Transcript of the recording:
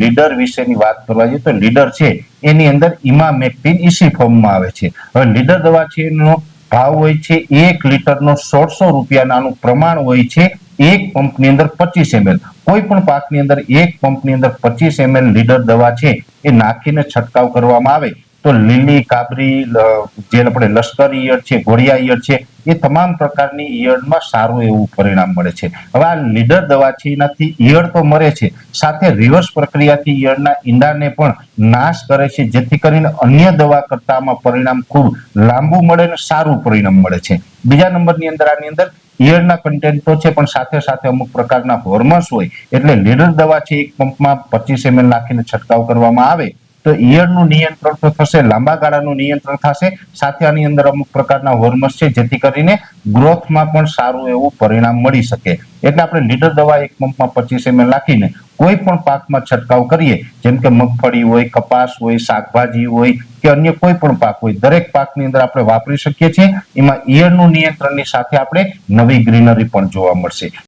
Leader વિશેની વાત કરવા જઈએ તો લીડર છે, એની અંદર ઇમામેક્ટિન ઇસી ફોર્મમાં આવે છે. હવે લીડર દવા છે, એનો ભાવ હોય છે એક લીટરનો સોળસો રૂપિયાનું પ્રમાણ હોય છે એક પંપની અંદર પચીસ એમએલ. કોઈ પણ પાકની અંદર એક પંપની અંદર પચીસ એમએલ લીડર દવા છે, એ નાખીને છંટકાવ કરવામાં આવે. તો લીલી, કાબરી જે આપણે લશ્કરી ઈયળ છે, ઘોડિયા ઈયળ છે એ તમામ પ્રકારની ઈયળમાં સારું એવું પરિણામ મળે છે. હવે આ લીડર દવા છે એનાથી ઈયળ તો મરે છે. સાથે રિવર્સ પ્રક્રિયાથી ઈયળના ઈંડાને પણ નાશ કરે છે. જેથી કરીને અન્ય દવા કરતામાં પરિણામ ખૂબ લાંબુ મળે અને સારું પરિણામ મળે છે. બીજા નંબરની અંદર આની અંદર ઈયળના કન્ટેન્ટ તો છે, પણ સાથે સાથે અમુક પ્રકારના હોર્મોન્સ હોય. એટલે લીડર દવા છે એક પંપમાં પચીસ એમએલ નાખીને છંટકાવ કરવામાં આવે. તો ઈયળનું નિયંત્રણ તો થશે, લાંબા ગાળાનું નિયંત્રણ થશે. સાથે આની અંદર અમુક પ્રકારના હોર્મોન્સ છે, જેથી કરીને ગ્રોથમાં પણ સારું એવું પરિણામ મળી શકે. એટલે આપણે લીટર દવા એક પંપમાં પચીસ એમએલ નાખીને કોઈ પણ પાકમાં છંટકાવ કરીએ. જેમ કે મગફળી હોય, કપાસ હોય, શાકભાજી હોય કે અન્ય કોઈ પણ પાક હોય, દરેક પાકની અંદર આપણે વાપરી શકીએ છીએ. એમાં ઈયળનું નિયંત્રણની સાથે આપણે નવી ગ્રીનરી પણ જોવા મળશે.